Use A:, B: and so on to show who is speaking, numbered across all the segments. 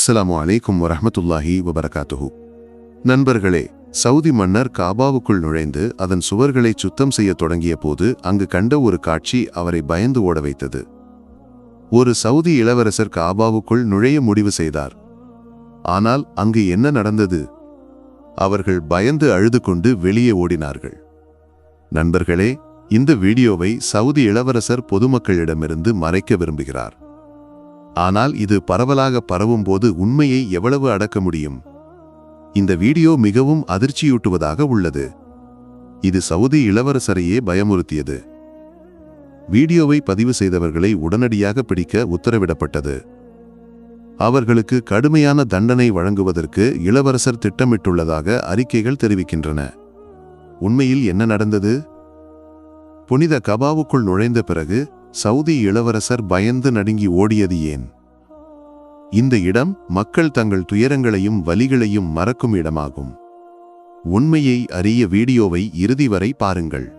A: அஸ்ஸலாமு அலைக்கும் வரஹ்மத்துல்லாஹி வபரகாத்துஹு. நண்பர்களே சவுதி மன்னர் காபாவுக்குள் நுழைந்து அதன் சுவர்களை சுத்தம் செய்ய தொடங்கிய போது அங்கு கண்ட ஒரு காட்சி அவரை பயந்து ஓட வைத்தது. ஒரு சவுதி இளவரசர் காபாவுக்குள் நுழைய முடிவு செய்தார். ஆனால் அங்கு என்ன நடந்தது? அவர்கள் பயந்து அழுது கொண்டு வெளியே ஓடினார்கள். நண்பர்களே இந்த வீடியோவை சவுதி இளவரசர் பொதுமக்களிடமிருந்து மறைக்க விரும்புகிறார். ஆனால் இது பரவலாக பரவும்போது உண்மையை எவ்வளவு அடக்க முடியும்? இந்த வீடியோ மிகவும் அதிர்ச்சியூட்டுவதாக உள்ளது. இது சவுதி இளவரசரையே பயமுறுத்தியது. வீடியோவை பதிவு செய்தவர்களை உடனடியாக பிடிக்க உத்தரவிடப்பட்டது. அவர்களுக்கு கடுமையான தண்டனை வழங்குவதற்கு இளவரசர் திட்டமிட்டுள்ளதாக அறிக்கைகள் தெரிவிக்கின்றன. உண்மையில் என்ன நடந்தது? புனித கபாவுக்குள் நுழைந்த பிறகு சவுதி இளவரசர் பயந்து நடுங்கி ஓடியது ஏன்? இந்த இடம் மக்கள் தங்கள் துயரங்களையும் வலிகளையும் மறக்கும் இடமாகும். உண்மையை அறிய வீடியோவை இறுதி வரை பாருங்கள்.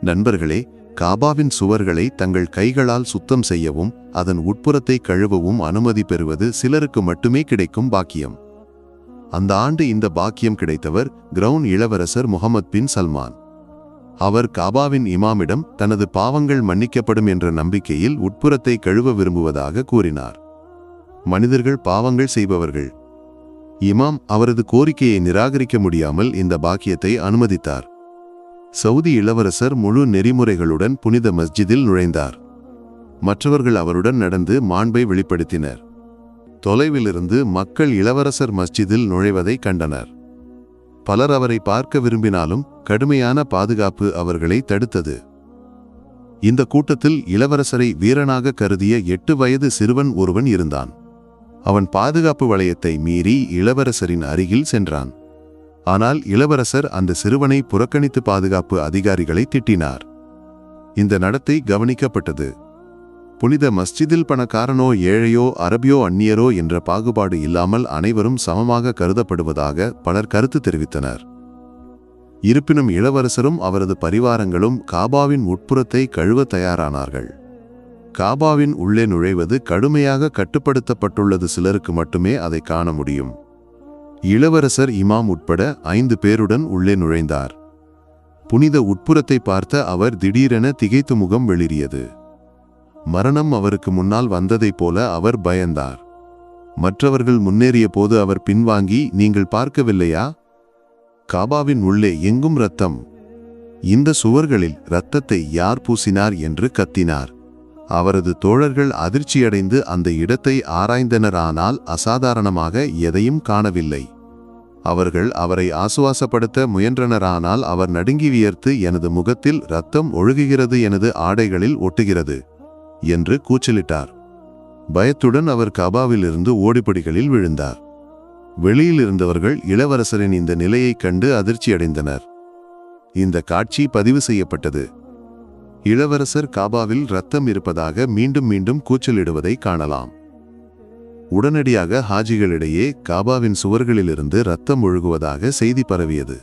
A: நண்பர்களே காபாவின் சுவர்களை தங்கள் கைகளால் சுத்தம் செய்யவும் அதன் உட்புறத்தை கழுவவும் அனுமதி பெறுவது சிலருக்கு மட்டுமே கிடைக்கும் பாக்கியம். அந்த ஆண்டு இந்த பாக்கியம் கிடைத்தவர் கிரவுன் இளவரசர் முகமது பின் சல்மான். அவர் காபாவின் இமாமிடம் தனது பாவங்கள் மன்னிக்கப்படும் என்ற நம்பிக்கையில் உட்புறத்தை கழுவ விரும்புவதாக கூறினார். மனிதர்கள் பாவங்கள் செய்பவர்கள். இமாம் அவரது கோரிக்கையை நிராகரிக்க முடியாமல் இந்த பாக்கியத்தை அனுமதித்தார். சவுதி இளவரசர் முழு நெறிமுறைகளுடன் புனித மஸ்ஜிதில் நுழைந்தார். மற்றவர்கள் அவருடன் நடந்து மாண்பை வெளிப்படுத்தினர். தொலைவிலிருந்து மக்கள் இளவரசர் மஸ்ஜிதில் நுழைவதை கண்டனர். பலர் அவரை பார்க்க விரும்பினாலும் கடுமையான பாதுகாப்பு அவர்களை தடுத்தது. இந்த கூட்டத்தில் இளவரசரை வீரனாக கருதிய எட்டு வயது சிறுவன் ஒருவன் இருந்தான். அவன் பாதுகாப்பு வளையத்தை மீறி இளவரசரின் அருகில் சென்றான். ஆனால் இளவரசர் அந்த சிறுவனை புறக்கணித்து பாதுகாப்பு அதிகாரிகளை திட்டினார். இந்த நடத்தை கவனிக்கப்பட்டது. புனித மஸ்ஜிதில் பணக்காரனோ ஏழையோ அரபியோ அந்நியரோ என்ற பாகுபாடு இல்லாமல் அனைவரும் சமமாக கருதப்படுவதாக பலர் கருத்து தெரிவித்தனர். இருப்பினும் இளவரசரும் அவரது பரிவாரங்களும் காபாவின் உட்புறத்தை கழுவ தயாரானார்கள். காபாவின் உள்ளே நுழைவது கடுமையாக கட்டுப்படுத்தப்பட்டுள்ளது சிலருக்கு மட்டுமே அதை காண முடியும். இளவரசர் இமாம் உட்பட ஐந்து பேருடன் உள்ளே நுழைந்தார். புனித உட்புறத்தை பார்த்த அவர் திடீரென திகைத்து முகம் வெளியது மரணம் அவருக்கு முன்னால் வந்ததைப் போல அவர் பயந்தார். மற்றவர்கள் முன்னேறிய போது அவர் பின்வாங்கி நீங்கள் பார்க்கவில்லையா? காபாவின் உள்ளே எங்கும் ரத்தம் இந்த சுவர்களில் இரத்தத்தை யார் பூசினார்? என்று கத்தினார். அவரது தோழர்கள் அதிர்ச்சியடைந்து அந்த இடத்தை ஆராய்ந்தனர் ஆனால் அசாதாரணமாக எதையும் காணவில்லை. அவர்கள் அவரை ஆசுவாசப்படுத்த முயன்றனரானால் அவர் நடுங்கி வியர்த்து எனது முகத்தில் இரத்தம் ஒழுகுகிறது எனது ஆடைகளில் ஒட்டுகிறது. என்று கூச்சலிட்டார். பயத்துடன் அவர் கபாவிலிருந்து ஓடிப்படிகளில் விழுந்தார். வெளியில் இருந்தவர்கள் இளவரசரின் இந்த நிலையைக் கண்டு அதிர்ச்சியடைந்தனர். இந்த காட்சி பதிவு செய்யப்பட்டது. இளவரசர் காபாவில் ரத்தம் இருப்பதாக மீண்டும் மீண்டும் கூச்சலிடுவதை காணலாம். உடனடியாக ஹாஜிகளிடையே காபாவின் சுவர்களிலிருந்து ரத்தம் ஒழுகுவதாக செய்தி பரவியது.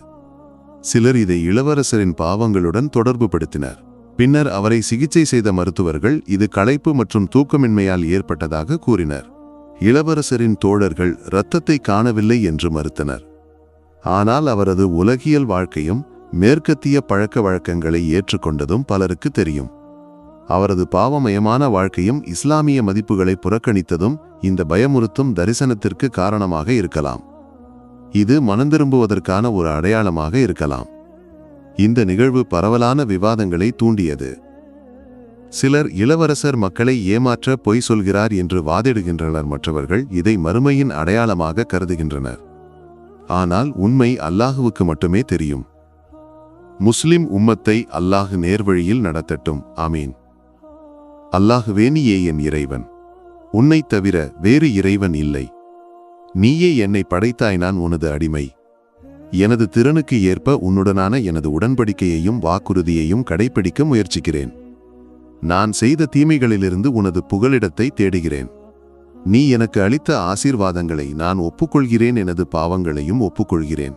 A: சிலர் இதை இளவரசரின் பாவங்களுடன் தொடர்புபடுத்தினர். பின்னர் அவரை சிகிச்சை செய்த மருத்துவர்கள் இது களைப்பு மற்றும் தூக்கமின்மையால் ஏற்பட்டதாக கூறினர். இளவரசரின் தோழர்கள் இரத்தத்தை காணவில்லை என்று மறுத்தனர். ஆனால் அவரது உலகியல் வாழ்க்கையும் மேற்கத்திய பழக்க வழக்கங்களை ஏற்றுக்கொண்டதும் பலருக்கு தெரியும். அவரது பாவமயமான வாழ்க்கையும் இஸ்லாமிய மதிப்புகளை புறக்கணித்ததும் இந்த பயமுறுத்தும் தரிசனத்திற்கு காரணமாக இருக்கலாம். இது மனந்திரும்புவதற்கான ஒரு அடையாளமாக இருக்கலாம். இந்த நிகழ்வு பரவலான விவாதங்களை தூண்டியது. சிலர் இளவரசர் மக்களை ஏமாற்ற பொய் சொல்கிறார் என்று வாதிடுகின்றனர் மற்றவர்கள் இதை மறுமையின் அடையாளமாக கருதுகின்றனர். ஆனால் உண்மை அல்லாஹுவுக்கு மட்டுமே தெரியும். முஸ்லிம் உம்மத்தை அல்லாஹ் நேர்வழியில் நடத்தட்டும். ஆமீன். அல்லாஹுவே நீயே என் இறைவன். உன்னைத் தவிர வேறு இறைவன் இல்லை. நீயே என்னை படைத்தாய் நான் உனது அடிமை. எனது திறனுக்கு ஏற்ப உன்னுடனான எனது உடன்படிக்கையையும் வாக்குறுதியையும் கடைப்பிடிக்க முயற்சிக்கிறேன். நான் செய்த தீமைகளிலிருந்து உனது புகலிடத்தை தேடுகிறேன். நீ எனக்கு அளித்த ஆசீர்வாதங்களை நான் ஒப்புக்கொள்கிறேன் எனது பாவங்களையும் ஒப்புக்கொள்கிறேன்.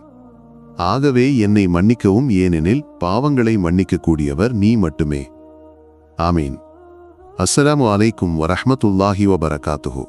A: ஆகவே என்னை மன்னிக்கவும் ஏனெனில் பாவங்களை மன்னிக்கக்கூடியவர் நீ மட்டுமே. ஆமீன். அஸ்ஸலாமு அலைக்கும் வரஹமத்துல்லாஹி வபரகாத்துஹூ.